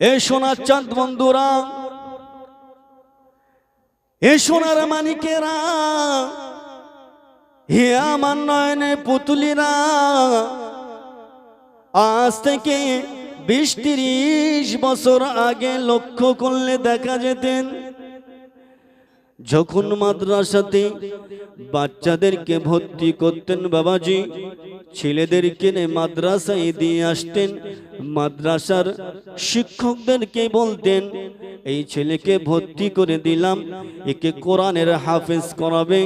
এ সোনার চাঁদ বন্ধুরা, এ সোনার মানিকেরা, হে আমার নয়নে পুতুলিরা, আজ থেকে বিশ তিরিশ বছর আগে লক্ষ্য করলে দেখা যেতেন যখন মাদ্রাসাতে বাচ্চাদেরকে ভর্তি করতেন বাবাজি, ছেলেদেরকে মাদ্রাসায় দিয়ে আসতেন, মাদ্রাসার শিক্ষকদেরকে বলতেন, এই ছেলেকে ভর্তি করে দিলাম, একে কোরআনের হাফেজ করাবে।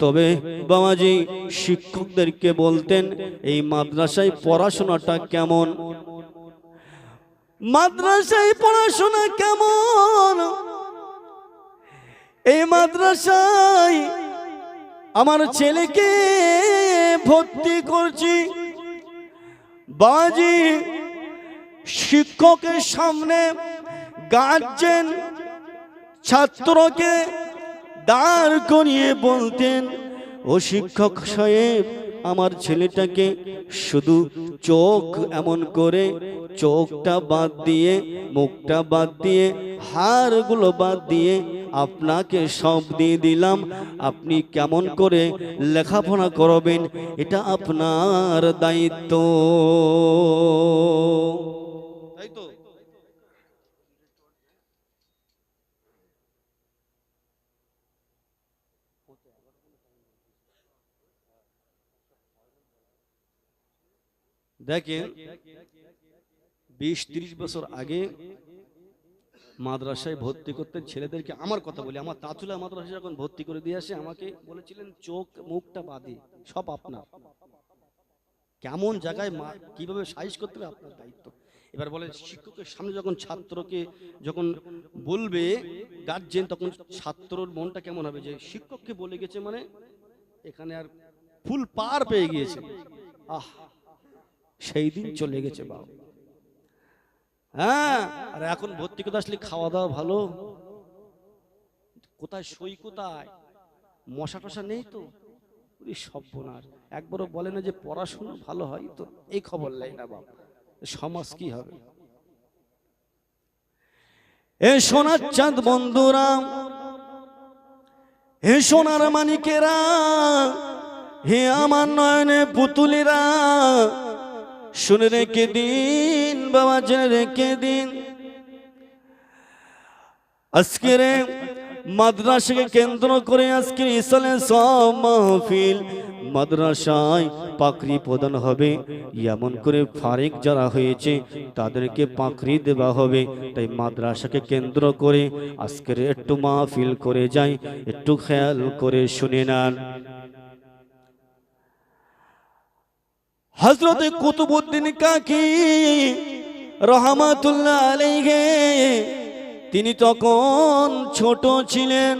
তবে বাবাজি শিক্ষকদেরকে বলতেন, এই মাদ্রাসায় পড়াশোনাটা কেমন? মাদ্রাসায় পড়াশোনা কেমন? এই মাদ্রাসায় আমার ছেলেকে ভর্তি করছি। বাজি শিক্ষকের সামনে গার্জেন ছাত্রকে দাঁড় করিয়ে বলতেন, ও শিক্ষক সাহেব আমার ছেলেটাকে শুধু চোখ এমন করে, চোখটা বাদ দিয়ে, মুখটা বাদ দিয়ে, হাড়গুলো বাদ দিয়ে আপনাকে সব দিয়ে দিলাম। আপনি কেমন করে লেখাপড়া করবেন, এটা আপনার দায়িত্ব তাই তো দেখেন বিশ ত্রিশ বছর আগে মাদ্রাসায় ভর্তি করতেন ছেলেদেরকে। আমার কথা বলি, আমার তাতুলা মাদ্রাসায় যখন ভর্তি করে দিয়ে আসে, আমাকে বলেছিলেন, চোখ, মুখটা বাদে, সব আপনার। কেমন জায়গায় মা- কীভাবে সাইজ করতে হবে, আপনার দায়িত্ব। এবার বলে শিক্ষকের সামনে যখন ছাত্রকে যখন বলবে গার্জেন তখন ছাত্রর মনটা কেমন হবে? যে শিক্ষককে বলে গেছে মানে এখানে আর ফুল পার পেয়ে গিয়েছে। আহ! সেই দিন চলে গেছে বাবা হ্যাঁ আর এখন ভর্তি করতে আসলে খাওয়া দাওয়া ভালো? কোথায় সই কোথায়? মশা টশা নেই তো? সর্বনাশ। একবারও বলে না যে পড়াশোনা ভালো হয় তো এই খবর লাই না বাবা সমাজ কি হবে? এ সোনার চাঁদ বন্ধুরা হে সোনার মানিকেরা হে আমার নয়নে পুতুলিরা শুনে রেখে দিন, বাবা, জেনে রেখে দিন। আজকের মাদ্রাসাকে কেন্দ্র করে আজকের ইসালে সব মাহফিল মাদ্রাসায় পাকড়ি প্রদান হবে। এমন করে ফারেক যারা হয়েছে, তাদেরকে পাকড়ি দেওয়া হবে। তাই মাদ্রাসাকে কেন্দ্র করে আজকের একটু মাহফিল করে যাই, একটু খেয়াল করে শুনে নেন। হজরত কুতুবুদ্দিন কাকি রহমাতুল্লাহ আলাইহে, তিনি তখন ছোট ছিলেন।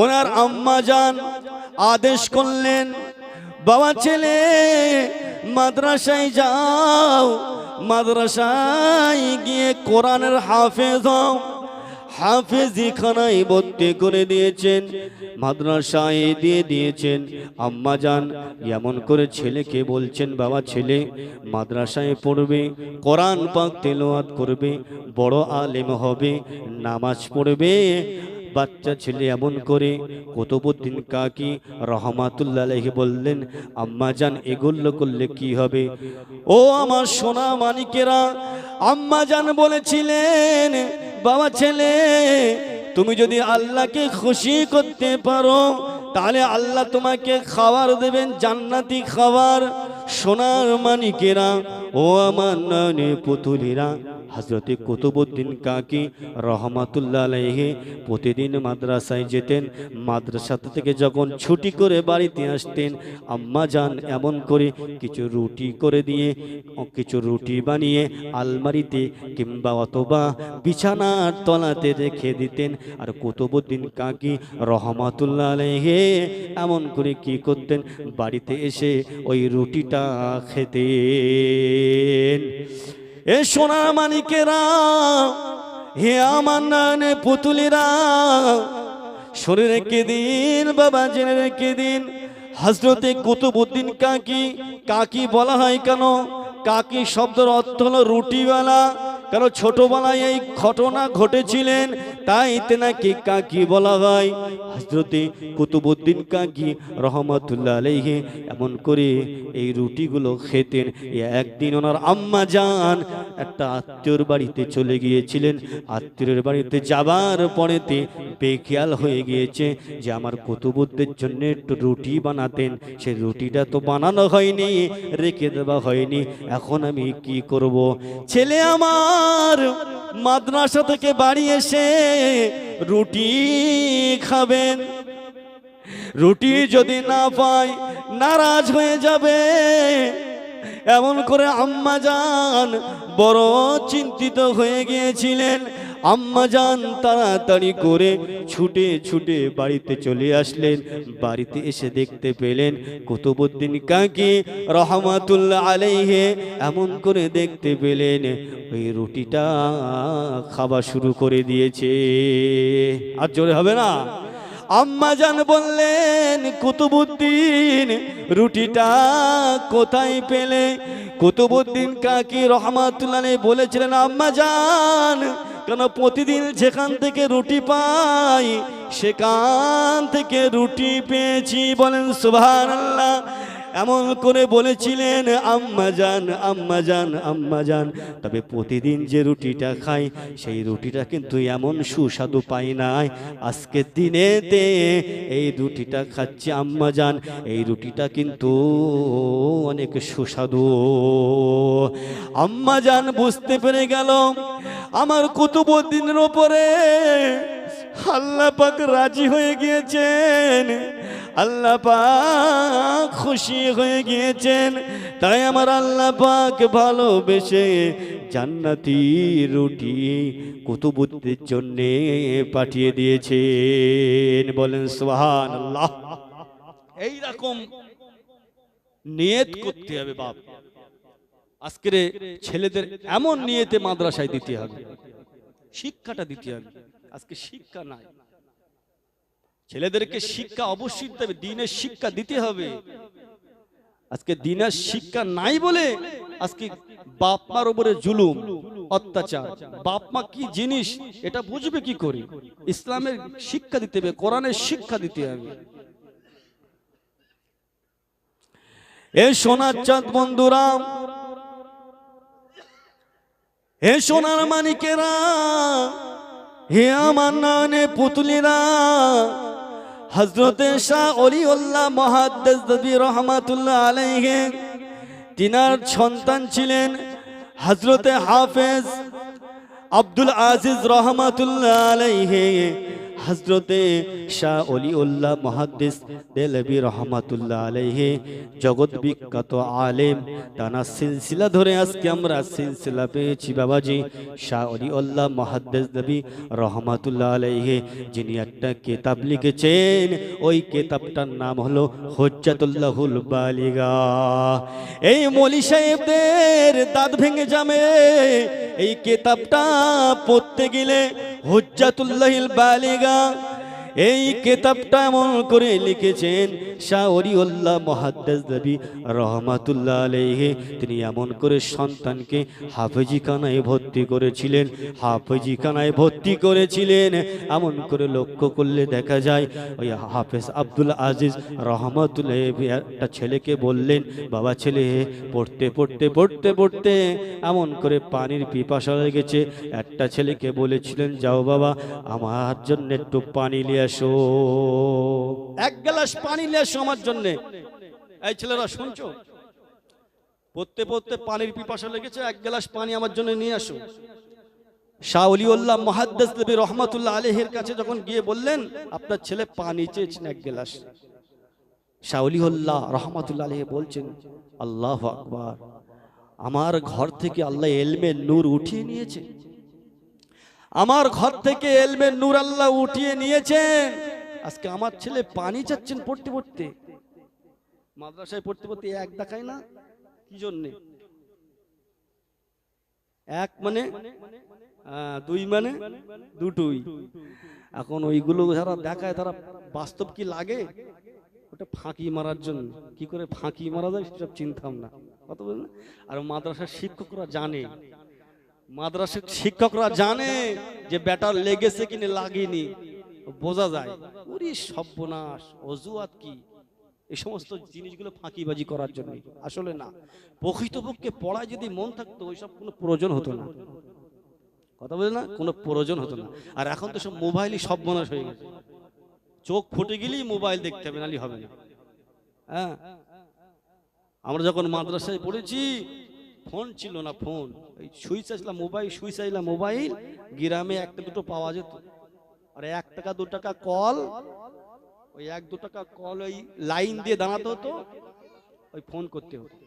ওনার আম্মা যান, আদেশ করলেন, বাবা ছেলে, মাদ্রাসায় যাও, মাদ্রাসায় গিয়ে কোরআনের হাফেজ হও। হাফেজি খানায় ভর্তি করে দিয়েছেন, মাদ্রাসায় দিয়ে দিয়েছেন। আম্মা যান, এমন করে ছেলেকে বলছেন, বাবা ছেলে, মাদ্রাসায় পড়বে, কোরআন পাক তেলোয়াত করবে, বড় আলেম হবে, নামাজ পড়বে বাচ্চা ছেলে এমন করে কুতুবুদ্দিন কাকি রহমাতুল্লাহ বললেন, আম্মা জান, এগুলো করলে কি হবে? ও আমার সোনা মানিকেরা আম্মা জান বলেছিলেন, বাবা ছেলে, তুমি যদি আল্লাহকে খুশি করতে পারো, তাহলে আল্লাহ তোমাকে খাবার দেবেন, জান্নাতি খাবার। সোনার মানিকেরা, ও আমার নয়নে পুতুলিরা। হজরতে কুতুবুদ্দিন কাকি রহমাতুল্লাহ আলাইহি প্রতিদিন মাদ্রাসায় যেতেন। মাদ্রাসা থেকে যখন ছুটি করে বাড়িতে আসতেন, আম্মা যান এমন করে কিছু রুটি করে দিয়ে, কিছু রুটি বানিয়ে আলমারিতে কিংবা অথবা বিছানার তলাতে রেখে দিতেন। আর কুতুবুদ্দিন কাকি রহমাতুল্লাহ আলাইহি এমন করে কি করতেন? বাড়িতে এসে ওই রুটিটা খেতেন এ সোনা মানিকেরা, হে আমার নানে পুতুলিরা, শরীরে রেখে দিন, বাবা জেনে রেখে দিন। হজরতে কুতুবুদ্দিন কাকি কাকি বলা হয় কেন? কাকি শব্দের অর্থ হলো রুটিওয়ালা। কারণ ছোটবেলায় এই ঘটনা ঘটেছিলেন? তাই তেনাকে কাকি বলা হয় হজরতে কুতুবুদ্দিন কাকি রহমতুল্লাহ আলাইহি এমন করে এই রুটিগুলো খেতেন। একদিন ওনার আম্মা যান একটা আত্মীয়র বাড়িতে চলে গিয়েছিলেন। আত্মীয়ের বাড়িতে যাবার পরেতে বেখেয়াল হয়ে গিয়েছে যে আমার কুতুবুদ্দের জন্য একটু রুটি বানাতেন। সে রুটিটা তো বানানো হয়নি, রেখে দেওয়া হয়নি। এখন আমি কি করব? ছেলে আমার মাদ্রাসা থেকে বাড়ি এসে রুটি খাবেন। রুটি যদি না পায়, নারাজ হয়ে যাবে। এমন করে আম্মা যান বড় চিন্তিত হয়ে গিয়েছিলেন। আম্মা যান তাড়াতাড়ি করে ছুটে ছুটে বাড়িতে চলে আসলেন। বাড়িতে এসে দেখতে পেলেন কুতুবুদ্দিন কাকি রহমাতুল্লাহ আলাইহে। এমন করে দেখতে পেলেন ওই রুটিটা খাওয়া শুরু করে দিয়েছে। আর জোরে হবে না? আম্মা জান বললেন কুতুবুদ্দিন রুটিটা কোথায় পেলে? কুতুবুদ্দিন কাকি রহমাতুল্লাহ বলেছিলেন, আম্মা জান কেন প্রতিদিন যেখান থেকে রুটি পাই সেখান থেকে রুটি পেয়েছি বলেন সুবহানাল্লাহ। এমন করে বলেছিলেন, আম্মা যান আম্মা যান আম্মা যান। তবে প্রতিদিন যে রুটিটা খাই, সেই রুটিটা কিন্তু এমন সুস্বাদু পাই নাই। আজকের দিনেতে এই রুটিটা খাচ্ছি, আম্মা যান। এই রুটিটা কিন্তু অনেক সুস্বাদু। আম্মা যান বুঝতে পেরে গেল, আমার কুতুবুদ্দিনের ওপরে আল্লাহ পাক রাজি হয়ে গিয়েছেন। আল্লাহ পাক খুশি হয়ে গিয়েছেন। তাই আমার আল্লাহ পাক ভালোবেসে জান্নাতি রুটি কুতুবুদ্দির জন্য পাঠিয়ে দিয়েছেন। বলেন সোহান আল্লাহ এইরকম নিয়ত করতে হবে বাপ। আজকের ছেলেদের এমন নিয়েতে মাদ্রাসায় দিতে হবে। শিক্ষাটা দিতে হবে। আজকে শিক্ষা নাই। ছেলেদেরকে শিক্ষা অবশ্যই দিতে হবে, দিনের শিক্ষা দিতে হবে। আজকে দিনের শিক্ষা নাই বলে আজকে বাপ মার উপরে জুলুম, অত্যাচার। বাপ মা কি জিনিস, এটা বুঝবে কি করে? ইসলামের শিক্ষা দিতে হবে, কোরআনের শিক্ষা দিতে হবে। এ সোনার চাঁদ বন্ধুরা হে সোনার মানিকেরা হে আমার নানে পুতুলিরা হজরতে শাহ অলিউল্লাহ মহাদ্দেস নবী রহমাতুল্লাহ আলাইহে, তিনার সন্তান ছিলেন হজরতে হাফেজ আব্দুল আজিজ রহমাতুল্লাহ আলাইহে। হজরতে শাহ অলিউল্লাহ মহাদ্দিস দেলবি রহমাতুল্লাহ আলাইহে, জগৎ বিখ্যাত আলেম, টানা সিলসিলা ধরে আজকে আমরা সিলসিলা পেয়েছি বাবাজি। শাহ অলিউল্লাহ মহাদ্দিস দেবী রহমাতুল্লাহ আলাইহে, যিনি একটা কেতাব লিখেছেন। ওই কেতাবটার নাম হলো হজ্জাতুল্লাহুল বালিগা। এই মলি সাহেবদের দাঁত ভেঙে যাবে। এই কেতাবটা পড়তে গেলে হুজ্জাতুল্লাহিল বালিগা এই কেতাবটা এমন করে লিখেছেন শাহ অলিউল্লাহ মহাদ্দাস দেবী রহমাতুল্লাহ আলাইহি, তিনি এমন করে সন্তানকে হাফেজিখানায় ভর্তি করেছিলেন, হাফেজিখানায় ভর্তি করেছিলেন। এমন করে লক্ষ্য করলে দেখা যায়, ওই হাফেজ আব্দুল আজিজ রহমাতুল্লাহ একটা ছেলেকে বললেন, বাবা ছেলে, পড়তে পড়তে পড়তে পড়তে। এমন করে পানির পিপাসা লেগেছে। একটা ছেলেকে বলেছিলেন, যাও বাবা, আমার জন্য একটু পানি নিয়ে আসো এক গ্লাস পানি নিয়ে আসো আমার জন্য। এই ছেলেরা, শুনছো? পড়তে পড়তে পানির পিপাসা লেগেছে, এক গ্লাস পানি আমার জন্য নিয়ে আসো শাহলিউল্লাহ মহাদ্দাস নবী রহমাতুল্লাহ আলহের কাছে যখন গিয়ে বললেন, আপনার ছেলে পানি চেয়েছেন এক গ্লাস? শাহলিউল্লাহ রহমাতুল্লাহ আলহে বলছেন, আল্লাহ আকবার। আমার ঘর থেকে আল্লাহ এলমে নূর উঠিয়ে নিয়েছে। আমার ঘর থেকে এলমের নূর আল্লাহ উঠিয়ে নিয়েছেন আজকে আমার ছেলে পানি চাচ্ছেন পড়তে পড়তে। মাদ্রাসায় পড়তে পড়তে এক দেখায় না? কি জন্যে? এক মানে? আহ, দুই মানে? দুটোই। এখন ওইগুলো যারা দেখায় তারা বাস্তব কি লাগে? ওটা ফাঁকি মারার জন্য। কি করে ফাঁকি মারা যায় সেসব চিন্তাম না? কত আর মাদ্রাসার শিক্ষকরা জানে। মাদ্রাসার শিক্ষকরা জানে যে ব্যাটার লেগেছে কিনা লাগেনি। বোঝা যায়। ওরে সর্বনাশ অজুয়াত কি? এই সমস্ত জিনিসগুলো ফাঁকিবাজি করার জন্য। আসলে না। প্রকৃতপক্ষে পড়ায় যদি মন থাকতো ওইসব কোনো প্রয়োজন হতো না। কথা বলে না? কোনো প্রয়োজন হতো না। আর এখন তো সব মোবাইলই সব বনাশ হয়ে গেছে। চোখ ফুটে গেলেই মোবাইল দেখতে হবে নালি হবে না। হ্যাঁ? আমরা যখন মাদ্রাসায় পড়েছি ফোন ছিল না ফোন। ওই সুইচ আসলাম মোবাইল, সুইচ আসলাম মোবাইল, গ্রামে একটা দুটো পাওয়া যেত। আর এক টাকা, দু টাকা কল, ওই এক, দু টাকা কল ওই লাইন দিয়ে দাঁড়াতে হতো, ওই ফোন করতে হতো।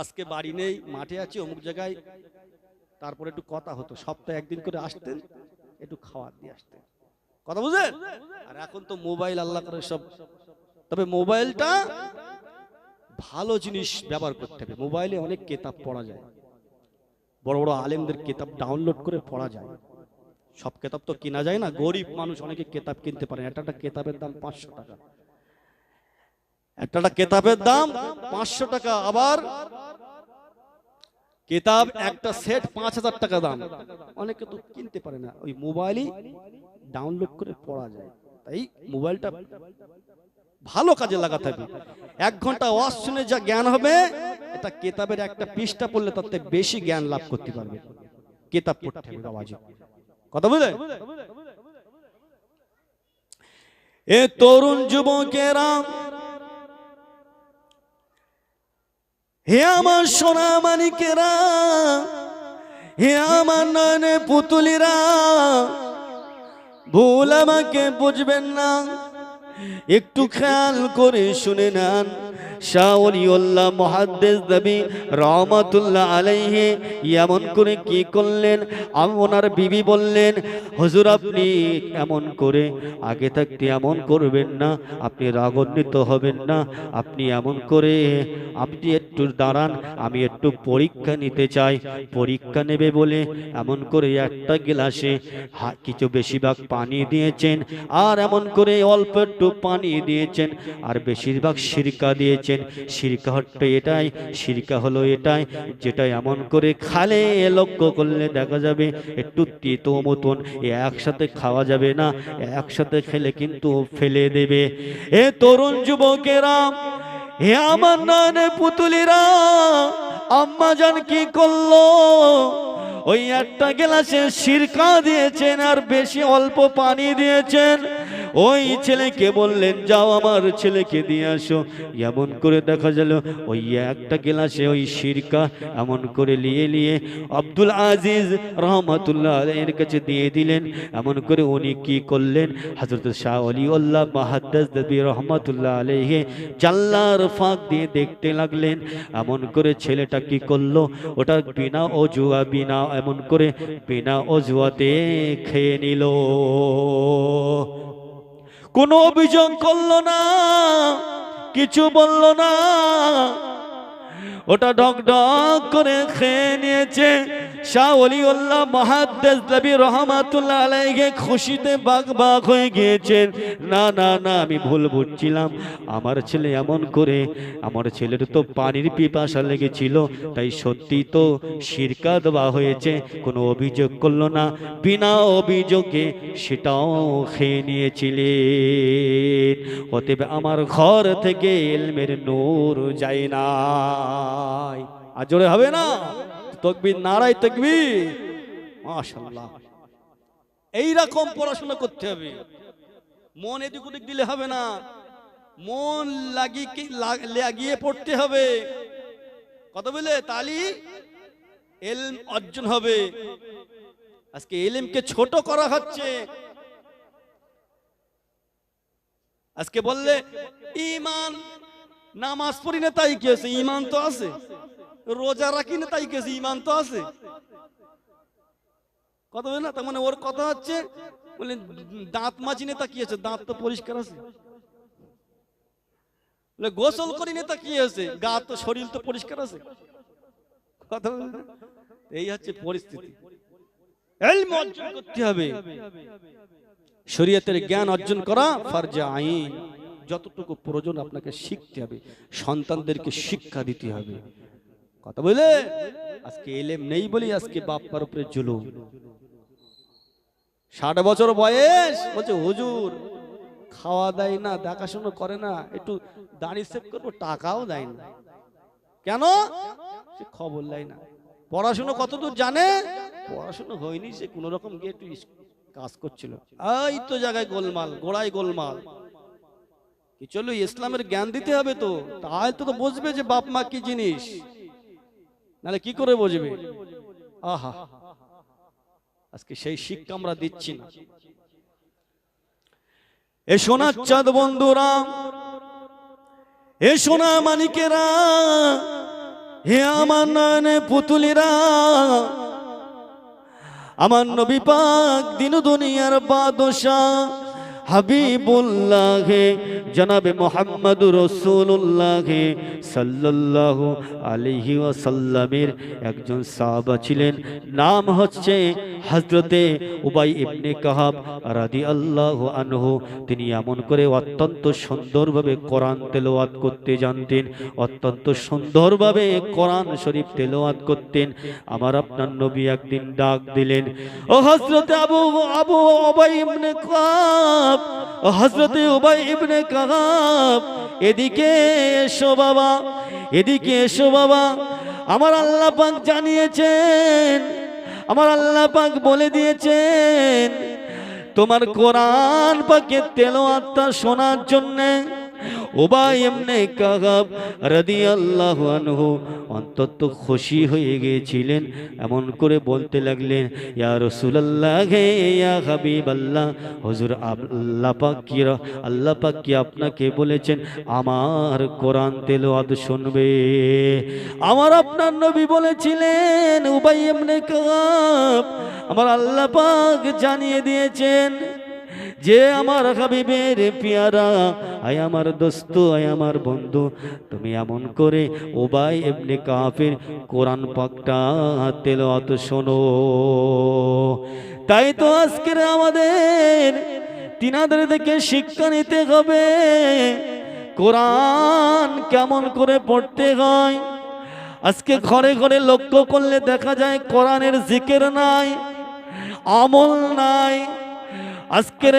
আজকে বাড়ি নেই, মাঠে আছি, অমুক জায়গায়। তারপরে একটু কথা হতো, সপ্তাহে একদিন করে আসতেন, একটু খাওয়ার দিয়ে আসতেন। কথা বুঝলেন? আর এখন তো মোবাইল আল্লাহ করে সব। তবে মোবাইলটা ভালো জিনিস ব্যবহার করতে হবে। মোবাইলে অনেক কেতাব পড়া যায়। বড় বড় আলেমদের কেতাব ডাউনলোড করে পড়া যায়। সব কেতাব তো কেনা যায় না। গরিব মানুষ অনেকে কেতাব কিনতে পারে একটা একটা কেতাবের দাম পাঁচশো টাকা। একটা একটা কেতাবের দাম পাঁচশো টাকা। আবার কেতাব একটা সেট পাঁচ হাজার টাকা দাম। অনেকে তো কিনতে পারে না। ওই মোবাইলই ডাউনলোড করে পড়া যায়। তাই মোবাইলটা ভালো কাজে লাগাতে হবে। এক ঘণ্টা ওয়াজ শুনে যা জ্ঞান হবে, এটা কেতাবের একটা পৃষ্ঠা পড়লে তাতে বেশি জ্ঞান লাভ করতে পারবে। কেতাব পড়তে হবে বাবাজি কথা বুঝলে এ তরুণ যুবকেরা, হে আমার সোনা মানিকেরা, হে আমার নয়নে পুতুলিরা, ভুল আমাকে বুঝবেন না। একটু খেয়াল করে শুনে নেন। শাহলিউল্লাহ মহাদ্দেশ দেবী রহমাতুল্লাহ আলাইহে এমন করে কি করলেন? ওনার বিবি বললেন, হুজুর, আপনি এমন করে আগে থাকতে এমন করবেন না, আপনি রাগান্বিত হবেন না, আপনি এমন করে আপনি একটু দাঁড়ান, আমি একটু পরীক্ষা নিতে চাই। পরীক্ষা নেবে বলে এমন করে একটা গ্লাসে কিছু বেশিরভাগ পানি দিয়েছেন, আর এমন করে অল্প একটু পানি দিয়েছেন, আর বেশিরভাগ সিরকা দিয়েছেন। সিরকা হচ্ছে এটাই সিরকা হলো এটাই, যেটা এমন করে খালে, লক্ষ্য করলে দেখা যাবে একটু তেতো মতন একসাথে খাওয়া যাবে না একসাথে খেলে কিন্তু ফেলে দেবে। এ তরুণ যুবকেরা হে আমার নানে পুতুলিরা, আম্মা জান কি করল? ওই একটা গ্লাসে সিরকা দিয়েছেন, আর বেশি অল্প পানি দিয়েছেন। ওই ছেলেকে বললেন, যাও আমার ছেলেকে দিয়ে আসো। এমন করে দেখা গেল, ওই একটা গ্লাসে ওই সিরকা এমন করে নিয়ে নিয়ে আব্দুল আজিজ রহমতুল্লাহ এর কাছে দিয়ে দিলেন। এমন করে উনি কি করলেন? হজরত শাহ আলী আল্লাহ মাহাদ্দাস দেবী রহমতুল্লাহ আলহে জাল্লার ফাঁক দিয়ে দেখতে লাগলেন। এমন করে ছেলেটা কি করল? ওটা বিনা অজুয়া, বিনা এমন করে বিনা অজুয়াতে খেয়ে নিল। কোনো অভিযোগ করল না কিছু বলল না। ওটা ঢক ঢক করে খেয়ে নিয়েছে। শাহ অলিউল্লাহ মহাদ্দেশ নবী রহমাতুল্লাহ আলাইকে খুশিতে বাগ বাগ হয়ে গিয়েছেন না না না, আমি ভুল বুঝছিলাম। আমার ছেলে এমন করে, আমার ছেলের তো পানির পিপাসা লেগেছিল, তাই সত্যি তো সিরকা দেওয়া হয়েছে, কোনো অভিযোগ করল না। বিনা অভিযোগে সেটাও খেয়ে নিয়েছিলেন। অতএব আমার ঘর থেকে এলমের নূর যায় নাই আর জোরে হবে না? তকবির নারাই তকবির। মাশাল্লাহ এইরকম পড়াশোনা করতে হবে। মন এদিক ওদিক দিলে হবে না। মন লাগিয়ে লাগিয়ে পড়তে হবে। কত বলে তালি? এলম অর্জন হবে। আজকে এলিমকে ছোট করা হচ্ছে। আজকে বললে, ইমান নামাজ পড়ি না তাই কি আছে? ইমান তো আছে। রোজা রাখি না তাই কি আছে? ইমান তো আছে। কথা বলে না? তার মানে ওর কথা হচ্ছে, বলে দাঁত মাজি নেতা কি আছে? দাঁত তো পরিষ্কার আছে। গোসল করি নেতা কি আছে? গা তো শরীর তো পরিষ্কার আছে। এই হচ্ছে পরিস্থিতি। করতে হবে। শরীয়তের জ্ঞান অর্জন করা ফারজা আইন। যতটুকু প্রয়োজন আপনাকে শিখতে হবে, সন্তানদেরকে শিক্ষা দিতে হবে। কথা বলে আজকে এলেম নেই বলি আজকে বাপ্পার উপরে জুলুম। ষাট বছর বয়স, বলছে, হুজুর, খাওয়া দেয় না, দেখাশোনা করে না, একটু দাড়ি সেভ করব, টাকাও দেয় না। কেন? সে খবর দেয় না। পড়াশুনো কতদূর জানে? পড়াশুনো হয়নি, সে কোন রকম গিয়ে একটু কাজ করছিল। এই তো জায়গায় গোলমাল, গোড়ায় গোলমাল। চলো ইসলামের জ্ঞান দিতে হবে তো? তাই তো তো বুঝবে যে বাপ মা কি জিনিস। নাহলে কি করে বুঝবে? আহা। আজকে সেই শিক্ষা আমরা দিচ্ছি না। এ সোনার চাঁদ বন্ধুরা, এ সোনা মানিকেরা, হে আমার নয়নে পুতুলিরা, আমার নবী পাক দিন দুনিয়ার বাদশা হাবিবুল্লাহ, জনাবে মোহাম্মদ রসুল্লাহ সাল্লাল্লাহু আলাইহি ওয়াসাল্লামের একজন সাহাবা ছিলেন। নাম হচ্ছে হজরতে উবাই ইবনে কাহাব রাদি আল্লাহ আনহু। তিনি এমন করে অত্যন্ত সুন্দরভাবে কোরআন তেলাওয়াত করতে জানতেন, অত্যন্ত সুন্দরভাবে কোরআন শরীফ তেলাওয়াত করতেন। আমার আপনার নবী একদিন ডাক দিলেন, ও হজরতে আবু আবু উবাই ইবনে কাহাব হজরতে উবাই ইবনে কাহাব, এদিকে এসো বাবা, এদিকে এসো বাবা। আমার আল্লাহ পাক জানিয়েছেন, আমার আল্লাহ পাক বলে দিয়েছেন, তোমার কোরআন পাকের আত্মা শোনার জন্যে আনহু অন্তত খুশি হয়ে গিয়েছিলেন, এমন করে বলতে লাগলেন, ইয়া আল্লাহ পাক কি র- আল্লাহ পাক আপনাকে বলেছেন? আমার কোরআন তেলাওয়াত শুনবে। আমার আপনার নবী বলেছিলেন উবাই এমনে কাগাব আমার আল্লাহ পাক জানিয়ে দিয়েছেন যে আমার হাবিবের পিয়ারা, আয় আমার দোস্ত, আয় আমার বন্ধু, তুমি এমন করে ওবাই এমনি কাফের কোরআন পাকটা তেল অত শোনো। তাই তো আজকের আমাদের তিনাদের দেখে শিক্ষা নিতে হবে, কোরআন কেমন করে পড়তে হয়। আজকে ঘরে ঘরে লক্ষ্য করলে দেখা যায় কোরআনের জিকের নাই, আমল নাই। আজকের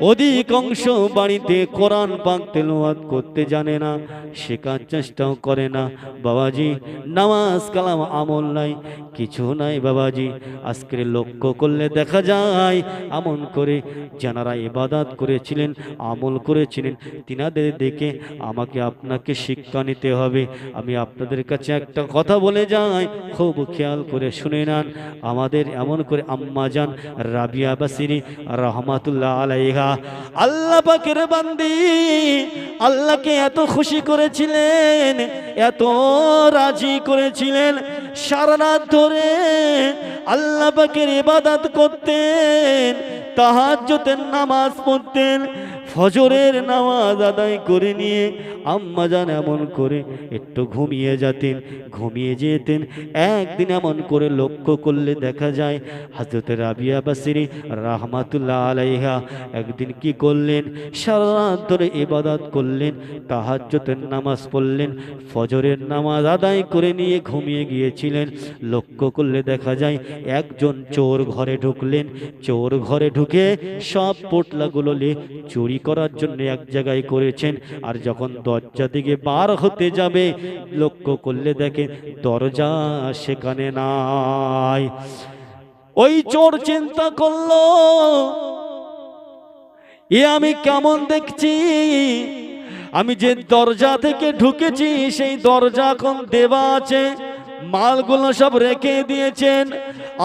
অধিকাংশ বাড়িতে কোরআন পাক তেলাওয়াত করতে জানে না শেখার চেষ্টাও করে না। বাবাজি, নামাজ কালাম আমল নাই, কিছু নাই বাবাজি। আজকের লক্ষ্য করলে দেখা যায় আমন করে যারা ইবাদাত করেছিলেন, আমল করেছিলেন, তিনাদের দেখে আমাকে আপনাকে শিক্ষা নিতে হবে। আমি আপনাদের কাছে একটা কথা বলে যাই, খুব খেয়াল করে শুনে নেন। আমাদের এমন করে আম্মা যান, রাবিয়া বাসিরি রহমাতুল্লাহ আলাইহা আল্লাহ পাকের বান্দি, আল্লাহকে এত খুশি করেছিলেন, এত রাজি করেছিলেন, সারা রাত ধরে আল্লাহ পাকের ইবাদত করতেন, তাহাজ্জুদের নামাজ পড়তেন ফজরের নামাজ আদায় করে নিয়ে আম্মা যান এমন করে একটু ঘুমিয়ে যেতেন ঘুমিয়ে যেতেন। একদিন এমন করে লক্ষ্য করলে দেখা যায় হাজরত রাবিয়া বাসিরি রাহমাতুল্লাহ আলাইহা একদিন কি করলেন? সারা ধরে ইবাদত করলেন, তাহাজ্জুদের নামাজ পড়লেন, ফজরের নামাজ আদায় করে নিয়ে ঘুমিয়ে গিয়েছিলেন। লক্ষ্য করলে দেখা যায়, একজন চোর ঘরে ঢুকলেন। চোর ঘরে ঢুকে সব পোটলাগুলো নিয়ে করার জন্য এক জায়গায় করেছেন। আর যখন দরজা দিকে বার হতে যাবে, লক্ষ্য করলে দেখে দরজা সেখানে নাই। ওই চোর চিন্তা করল, এ আমি কেমন দেখছি? আমি যে দরজা থেকে ঢুকেছি, সেই দরজা এখন দেওয়া আছে। মালগুলো সব রেখে দিয়েছেন।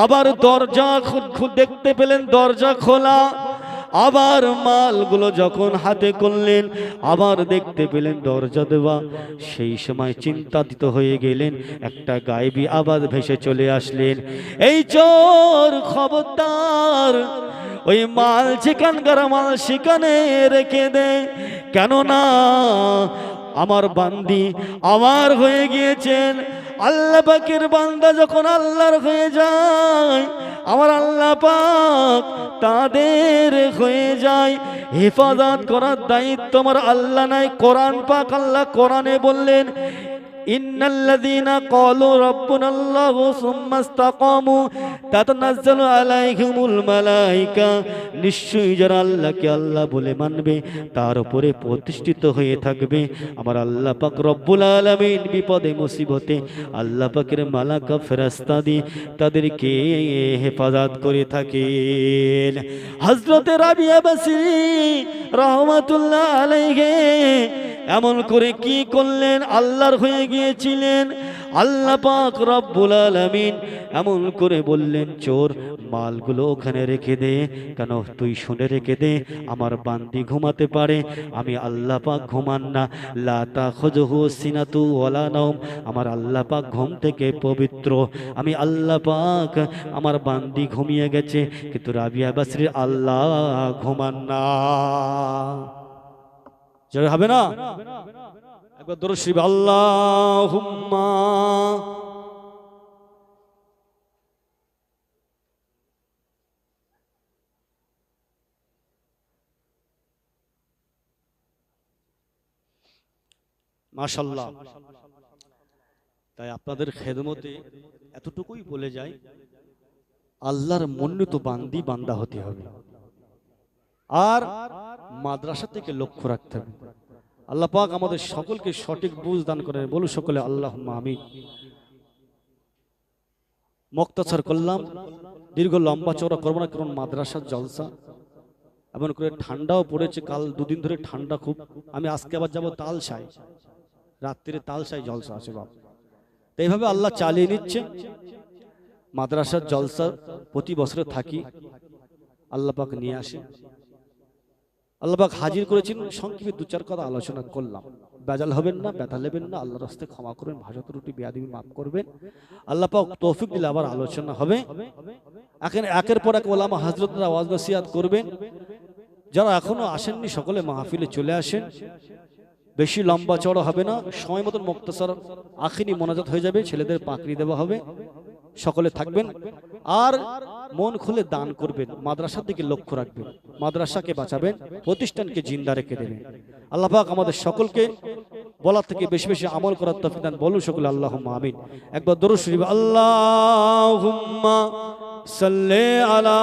আবার দরজা দেখতে পেলেন, দরজা খোলা। আবার মালগুলো যখন হাতে করলেন, আবার দেখতে পেলেন দরজা দেওয়া। সেই সময় চিন্তাতীত হয়ে গেলেন, একটা গায়েবী আবার ভেসে চলে আসলেন। এই চোর খবরদার, ওই মাল সেখানকার মাল সেখানে রেখে দে। কেননা আমার বান্দি আমার হয়ে গিয়েছেন। আল্লাহ পাকের বান্দা যখন আল্লাহর হয়ে যায়, আমার আল্লাহ পাক তাদের হয়ে যায়। হেফাজত করার দায়িত্ব আমার আল্লাহ নাই। কোরআন পাক আল্লাহ কোরআনে বললেন ইন্নাল্লাযীনা ক্বালু রাব্বুনাল্লাহু সুম্মা ইসতাকামু তাতানাজ্জালু আলাইহিমুল মালাইকা, নিশ্চয়ই যারা আল্লাহকে আল্লাহ বলে মানবে, তার উপরে প্রতিষ্ঠিত হয়ে থাকবে। আমার আল্লাহ পাক রব্বুল আলামিন বিপদে, মুসিবতে আল্লাহ পাকের মালাকা ফেরেশতা দিয়ে তাদেরকে হেফাজত করে থাকেন। হযরতে রাবিয়া বাসরি রহমাতুল্লাহ আলাইহি, এমন করে কি করলেন? আল্লাহর হয়ে গিয়েছিলেন আল্লাহ পাক রব্বুল আলামিন এমন করে বললেন, চোর, মালগুলো ওখানে রেখে দে। কেন? তুই শুনে রেখে দে। আমার বান্দি ঘুমাতে পারে। আমি আল্লাহ পাক ঘুমান না। লাতা খোঁজহু সিনাতু ওয়ালা নওম। আমার আল্লাহ পাক ঘুম থেকে পবিত্র। আমি আল্লাহ পাক আমার বান্দি ঘুমিয়ে গেছে। কিন্তু রাবিয়া বাসরির আল্লাহ ঘুমান না। জয় হবে না? একবার আল্লাহুম্মা মাশাল্লাহ তাই আপনাদের খেদমতে এতটুকুই বলে যাই, আল্লাহর মন্যত বান্দি বান্দা হতে হবে। আর মাদ্রাসা থেকে লক্ষ্য রাখতে হবে। আল্লাহ পাক আমাদের সকলকে সঠিক বুঝ দান করেন। বলু সকলে আল্লাহ আমি মক্তাচার করলাম, দীর্ঘ লম্বা চওড়া করব না কারণ মাদ্রাসার জলসা। এমন করে ঠান্ডাও পড়েছে, কাল দুদিন ধরে ঠান্ডা খুব। আমি আজকে আবার যাব তালসাই রাত্রিরে তালসাই জলসা আছে বাপ। তো এইভাবে আল্লাহ চালিয়ে নিচ্ছে। মাদ্রাসার জলসা প্রতি বছরে থাকি। আল্লাহ পাক নিয়ে আসে। আল্লাহবাক হাজির করেছেন, সংক্ষেপে দু চার কথা আলোচনা করলাম। বেজাল হবেন না, ব্যথা নেবেন না, আল্লাহর রাস্তায় ক্ষমা করবেন ভাষা ত্রুটি বেয়াদিবি মাফ করবেন। আল্লাহ পাক তৌফিক দিলে আবার আলোচনা হবে। এখানে একের পর এক ওলামা হাজরতরা আওয়াজ নসিহাত করবেন। যারা এখনও আসেননি, সকলে মাহফিলে চলে আসেন। বেশি লম্বা চড়া হবে না, সময় মতন মুক্তসর আখিনি মোনাজাত হয়ে যাবে, ছেলেদের পাকড়ি দেওয়া হবে। সকলে থাকবেন। আর মন খুলে দান করবেন, মাদ্রাসার দিকে লক্ষ্য রাখবেন, মাদ্রাসাকে বাঁচাবেন, প্রতিষ্ঠানকে জিন্দা রেখে দেবেন। আল্লাহাক আমাদের সকলকে বলার থেকে বেশি বেশি আমল করার তফি দেন, বলুন সকলে আল্লাহ আমিন। একবার দরু শরীফ আল্লাহ সাল্লে আলা